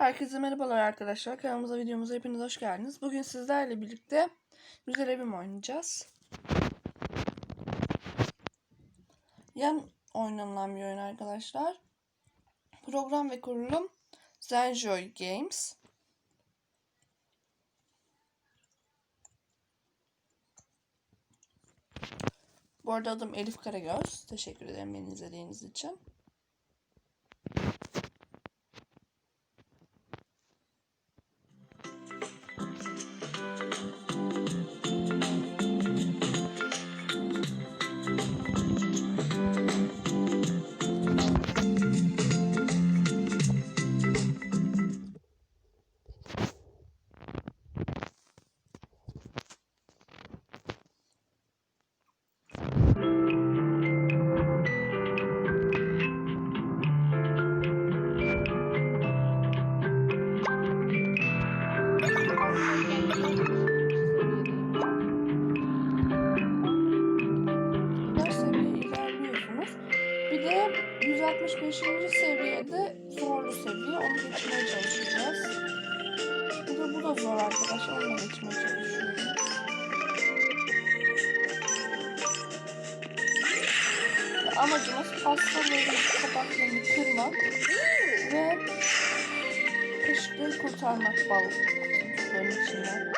Herkese merhabalar arkadaşlar. Kanalımıza videomuza hepiniz hoş geldiniz. Bugün sizlerle birlikte Güzel Evim oynayacağız. Yan oynanılan bir oyun arkadaşlar. Program ve kurulum Zenjoy Games. Bu arada adım Elif Karagöz. Teşekkür ederim beni izlediğiniz için. Amacımız pastaların kapaklarını kırmak ve kaşıkları kurtarmak bal kutuların içinden.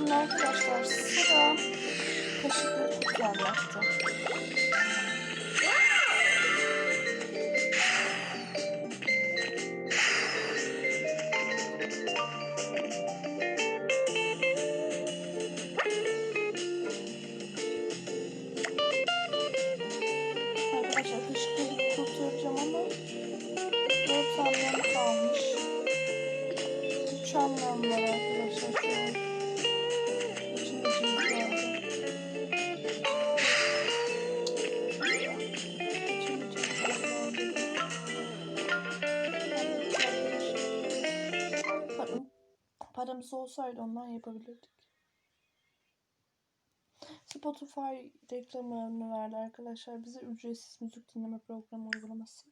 Şimdi arkadaşlar sıra kaşıkları kurtarmakta. Arkadaşlar paramız olsaydı ondan yapabilirdik. Spotify reklamını verdi arkadaşlar. Bize ücretsiz müzik dinleme programı uygulaması.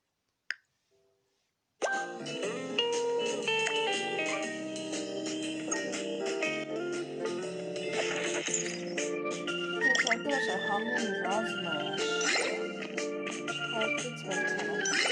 Evet arkadaşlar hamlemiz azmış. Fark etmedi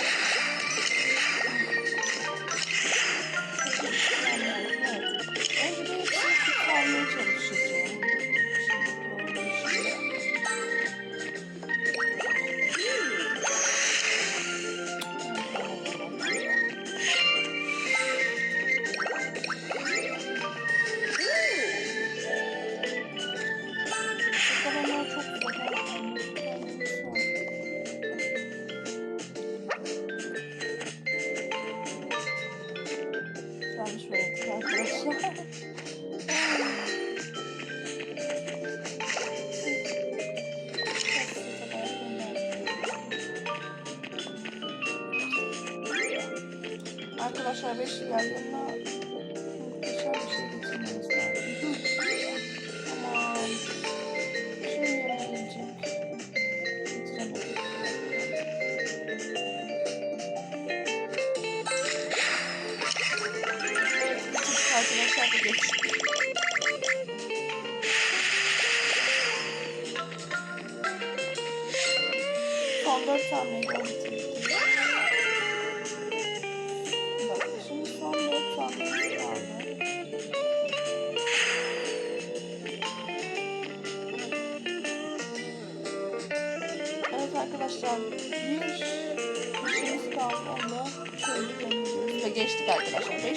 Arkadaşlar 5 yerlerine muhteşem bir şey getirmemiz lazım. Şunu yemeyecek. Getiremedik. Evet, getirdik arkadaşlar da geçti. Son 4 tane getirdik.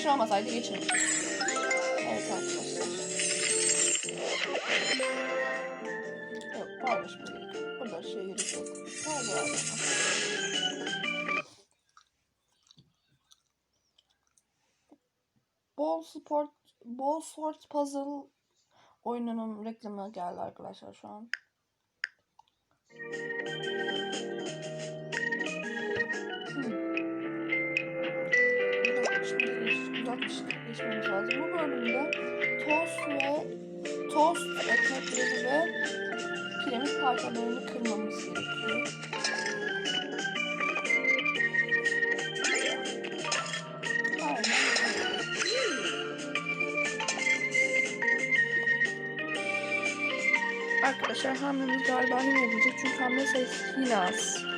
şey olmasaydı geçirmiş. Evet arkadaşlar. Şey yok paylaşma. Burada şey yok. Bol Sport Bol Sport Puzzle oyununun reklamına geldi arkadaşlar şu an. Uzatmıştık geçmemiz lazım. Bu bölümde tost ve tost ekmekleri ve kiremit parçalarını kırmamız gerekiyor. Arkadaşlar hamlemiz galiba yine yapacak çünkü hamle sayısı yine az.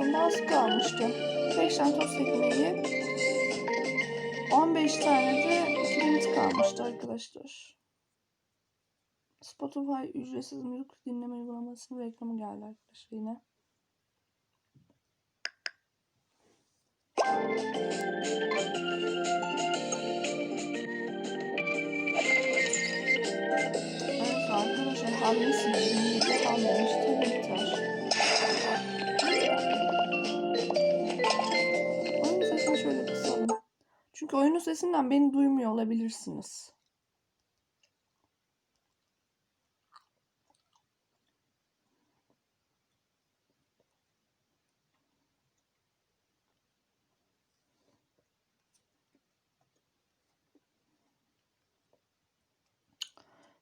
Aslında az kalmıştı. 5 tane tost ekmeği, 15 tane de kiremit kalmıştı arkadaşlar. Spotify ücretsiz müzik dinleme uygulamasının reklamı geldi arkadaşlar yine. Evet arkadaşlar hamlesi 27 hamlemiş Çünkü oyunun sesinden beni duymuyor olabilirsiniz.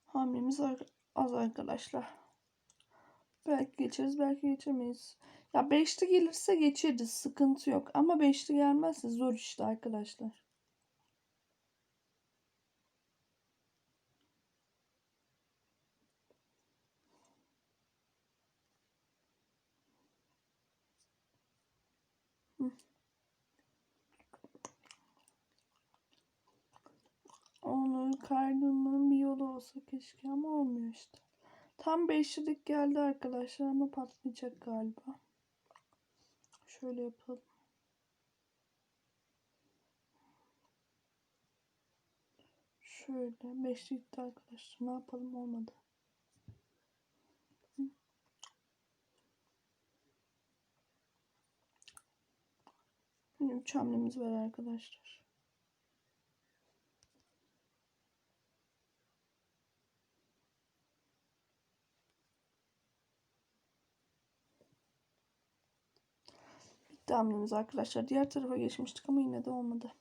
Hamlemiz az arkadaşlar. Belki geçeriz, belki geçemeyiz. Ya beşli gelirse geçeriz, sıkıntı yok. Ama beşli gelmezse zor işte arkadaşlar. Kaydırmanın bir yolu olsa keşke ama olmuyor işte. Tam beşlilik geldi arkadaşlar ama patlayacak galiba. Şöyle yapalım. Şöyle beşli gitti arkadaşlar. Ne yapalım olmadı. Yine üç hamlemiz var arkadaşlar. Hamlemiz arkadaşlar. Diğer tarafa geçmiştik ama yine de olmadı.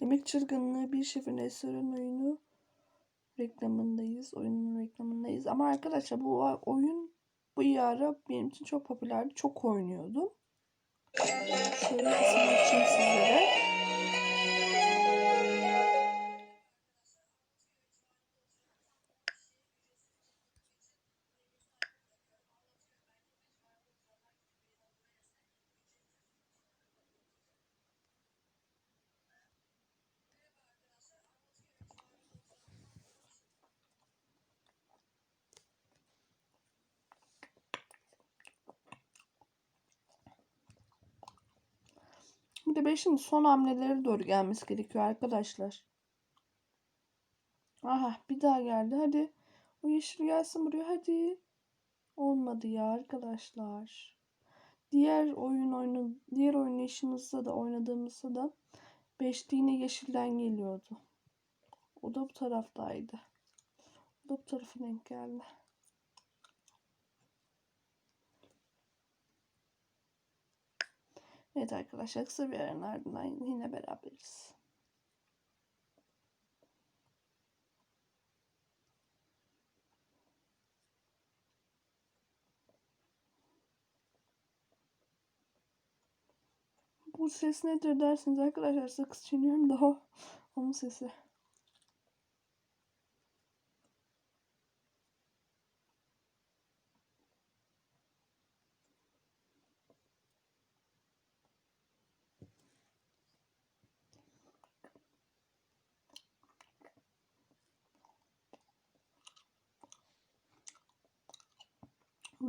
Yemek çılgınlığı bir şefin restoran oyunu reklamındayız. Oyunun reklamındayız. Ama arkadaşlar bu oyun bu ara benim için çok popülerdi. Çok oynuyordum. Şöyle isim açayım sizlere. De 5'in son hamleleri doğru gelmesi gerekiyor arkadaşlar. Aha bir daha geldi. Hadi. O yeşil gelsin buraya hadi. Olmadı ya arkadaşlar. Diğer oyun oyunu diğer oynayışımızda da oynadığımızda da 5'te yine yeşilden geliyordu. O da bu taraftaydı. O da bu tarafa denk geldi. Evet arkadaşlar kısa bir aranın ardından yine beraberiz. Bu ses nedir dersiniz arkadaşlar sakız çiğniyorum da o onun sesi.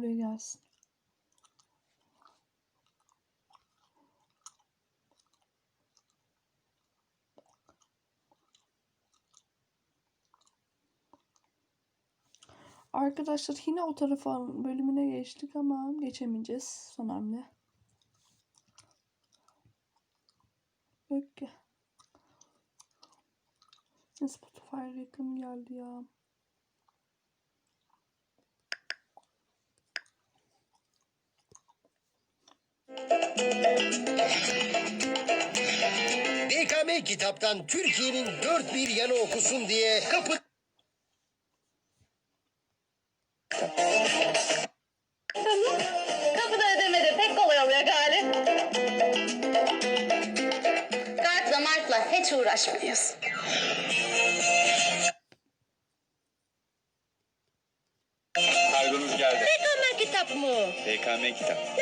Buraya gelsin. Arkadaşlar yine o tarafa bölümüne geçtik ama geçemeyeceğiz son hamle. Ki. Spotify reklamı geldi ya. DKM kitaptan Türkiye'nin dört bir yanı okusun diye kapı Kapıda ödemede pek kolay oluyor gali. Kartla martla hiç uğraşmıyoruz. Kargonuz geldi. DKM kitap mı? DKM kitap.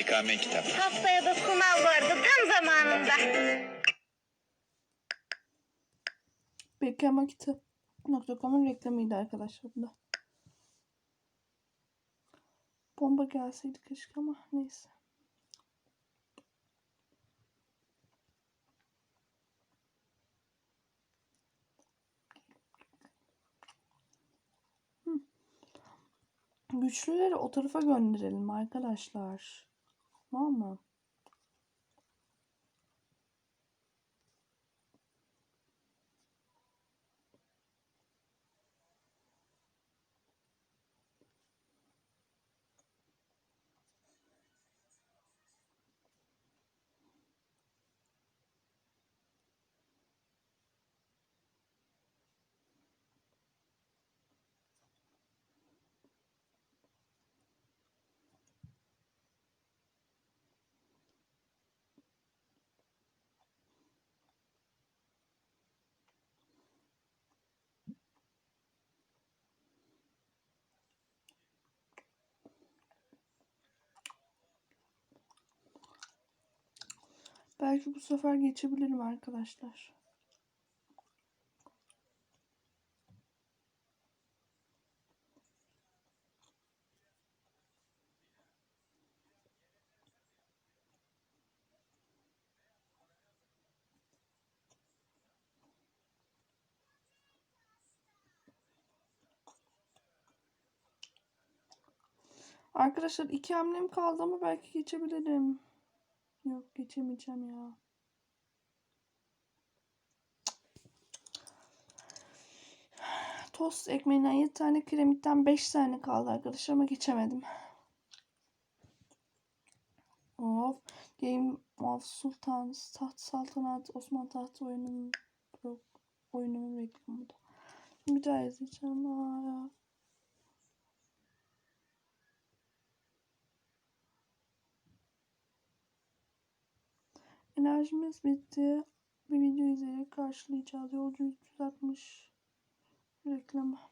DKM kitap. Haftaya da sınav vardı tam zamanında. Bekama kitap.com'un reklamıydı arkadaşlar bu da. Bomba gelseydi keşke ama neyse. Hı. Güçlüleri o tarafa gönderelim arkadaşlar. Tamam Belki bu sefer geçebilirim arkadaşlar. Arkadaşlar iki hamlem kaldı ama belki geçebilirim. Yok geçemeyeceğim ya. Tost ekmeğinden 7 tane, kiremitten 5 tane kaldı arkadaşlar ama geçemedim. Of. Game of Sultans, Taht Saltanat, Osman Taht oyunun oyunumun reklamı da. Bir daha izleyeceğim. Aa, Enerjimiz bitti. Bir video izleyerek karşılayacağız. Yolcu 360 reklamı.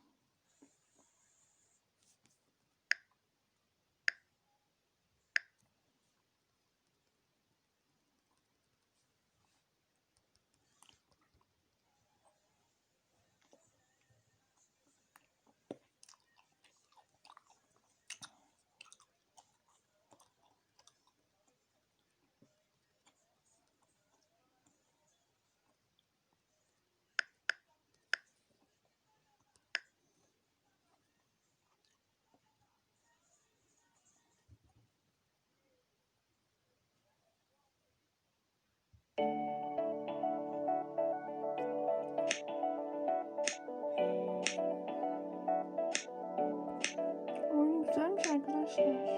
Oyun güzelmiş arkadaşlar.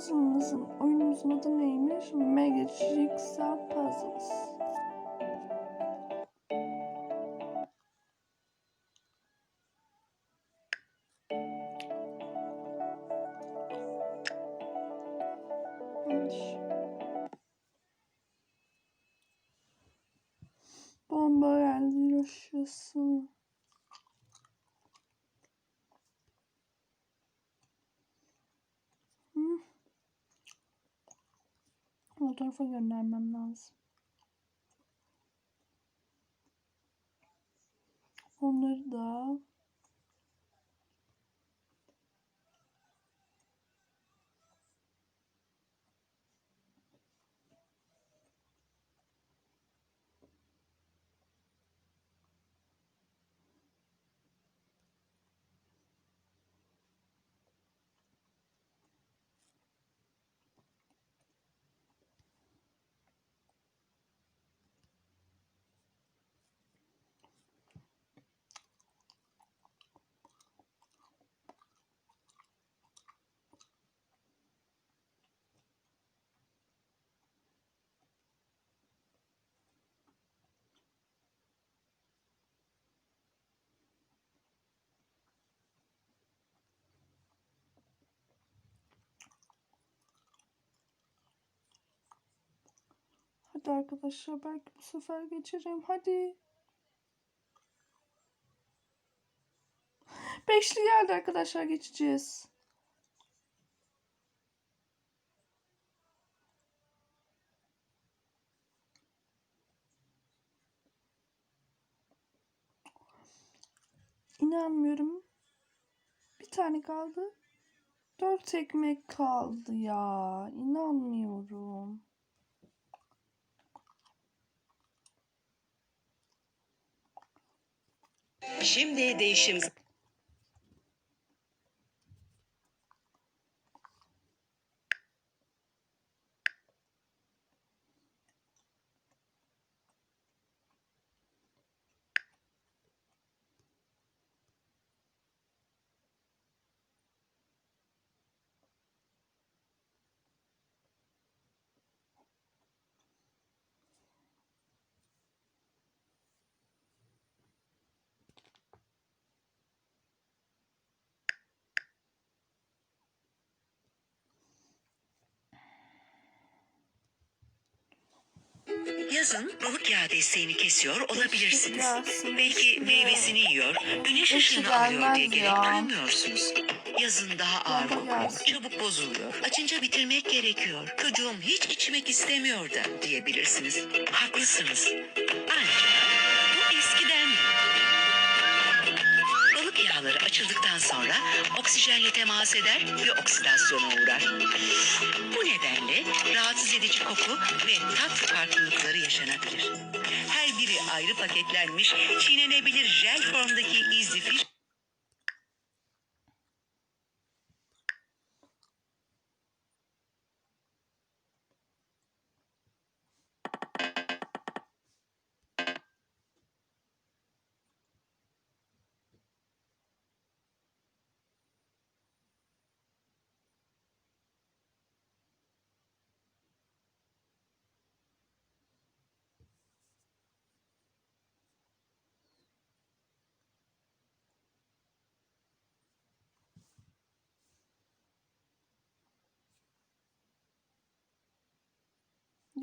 Puzzle'ımızın oyunumuzun adı neymiş? Magic Jigsaw Puzzles. Tarafa göndermem lazım. Onları da Hadi arkadaşlar belki bu sefer geçeceğim. Hadi. Beşli geldi arkadaşlar geçeceğiz. İnanmıyorum. Bir tane kaldı. Dört ekmek kaldı ya. İnanmıyorum. Şimdi değişim Yazın balık yağı desteğini kesiyor olabilirsiniz. gelsin, Belki meyvesini yiyor, güneş ışığını alıyor diye gerek ya. duymuyorsunuz. Yazın daha ağır kokuyor, çabuk bozuluyor. Açınca bitirmek gerekiyor. Çocuğum hiç içmek istemiyor da diyebilirsiniz. Haklısınız. Ancak Açıldıktan sonra oksijenle temas eder ve oksidasyona uğrar. Bu nedenle rahatsız edici koku ve tat farklılıkları yaşanabilir. Her biri ayrı paketlenmiş, çiğnenebilir jel formdaki izli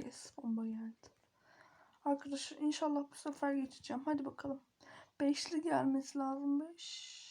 Yes bomba geldi. Arkadaşlar inşallah bu sefer geçeceğim. Hadi bakalım. Beşli gelmesi lazım. Beşli.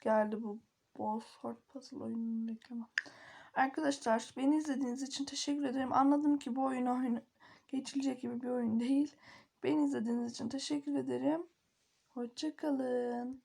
Geldi bu Ball Sword Puzzle oyununun reklamı. Arkadaşlar beni izlediğiniz için teşekkür ederim. Anladım ki bu oyun oyun geçilecek gibi bir oyun değil. Beni izlediğiniz için teşekkür ederim. Hoşçakalın.